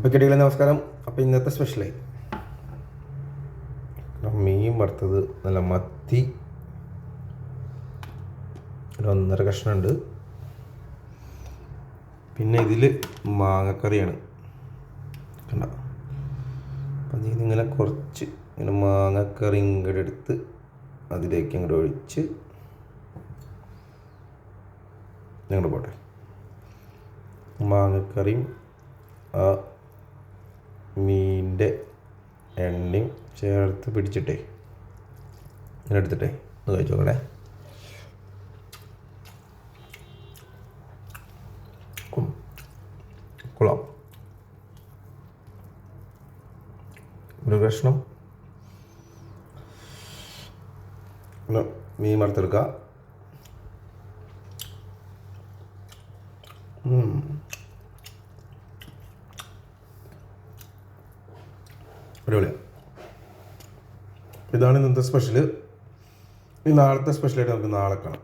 അപ്പോൾ കിടികളെ നമസ്കാരം. അപ്പോൾ ഇന്നത്തെ സ്പെഷ്യലായി മീൻ വറുത്തത് നല്ല മത്തി. ഒരു ഒന്നര കഷ്ണമുണ്ട് പിന്നെ ഇതിൽ മാങ്ങക്കറിയാണ്. കണ്ട? അപ്പം അതിൽ ഇങ്ങനെ കുറച്ച് ഇങ്ങനെ മാങ്ങക്കറി ഇങ്ങോട്ട് എടുത്ത് അതിലേക്ക് ഇങ്ങോട്ട് ഒഴിച്ച് ഞങ്ങൾ പോട്ടെ. മാങ്ങക്കറിയും ആ മീനിന്റെ എണ്ണയും ചേർത്ത് പിടിച്ചിട്ടേ. ഇങ്ങനെ എടുത്തിട്ടേ. ഒന്ന് കഴിച്ചു നോക്കണേ. ഉം. കൊള്ളാം. ഒരു കഷ്ണം. മീൻ വറുത്തെടുക്കുക അടിപൊളിയാണ് ഇതാണ് ഇന്നത്തെ സ്പെഷ്യൽ ഈ നാളത്തെ സ്പെഷ്യലായിട്ട് നമുക്ക് നാളെ കാണാം.